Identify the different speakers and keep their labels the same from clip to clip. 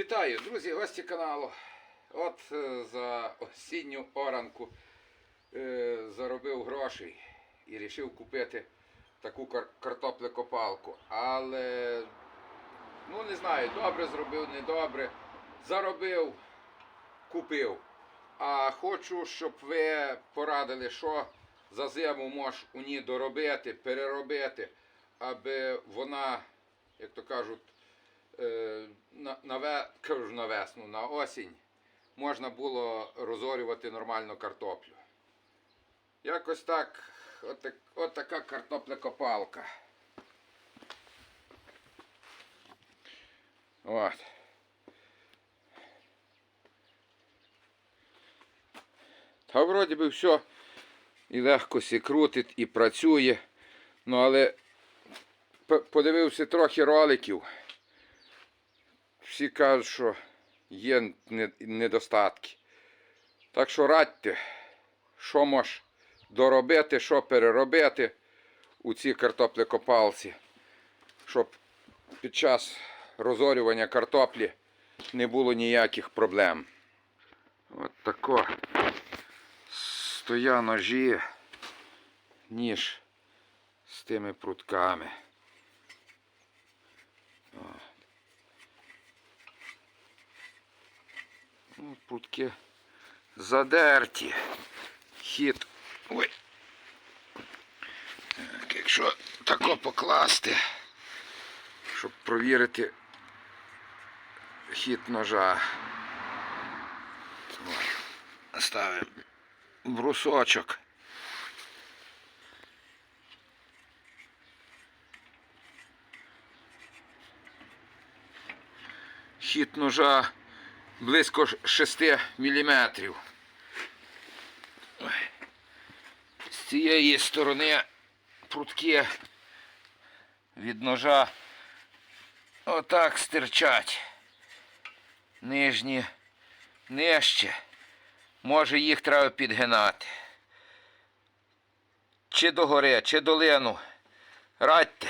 Speaker 1: Вітаю, друзі, гості каналу. От е, за осінню оранку е, заробив грошей і вирішив купити таку кар- картоплекопалку. Але ну не знаю, добре зробив, не добре. Заробив, купив. А хочу, щоб ви порадили, що за зиму можеш у ній доробити, переробити, аби вона, як то кажуть, на, на, кажу на весну, на осінь можна було розорювати нормально картоплю. Якось так, от, от така картоплекопалка. От. Та вроді би все і легко сі крутить, і працює. Ну але подивився трохи роликів. Всі кажуть, що є недостатки. Так що радьте, що мож доробити, що переробити у цій картоплекопалці, щоб під час розорювання картоплі не було ніяких проблем. От тако стоя ножі, ніж з тими прутками. Ну, прутки задерті. Хід. Ой. Так, якщо тако покласти, щоб провірити хід ножа. Ой. Ставимо брусочок. Хід ножа близько 6 мм. З цієї сторони прутки від ножа отак стирчать. Нижні нижче. Може їх треба підгинати. Чи догори, чи долину. Радьте,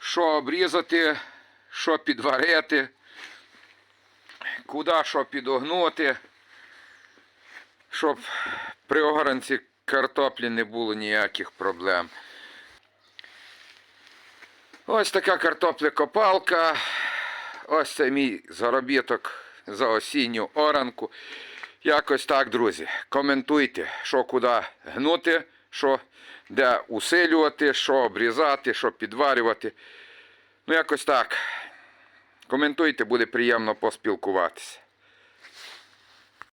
Speaker 1: що обрізати, що підварити куди що підогнути, щоб при огранці картоплі не було ніяких проблем. Ось така картопля-копалка. Ось це мій заробіток за осінню оранку. Якось так, друзі. Коментуйте, що куди гнути, що де усилювати, що обрізати, що підварювати. Ну, якось так. Коментуйте, буде приємно поспілкуватися.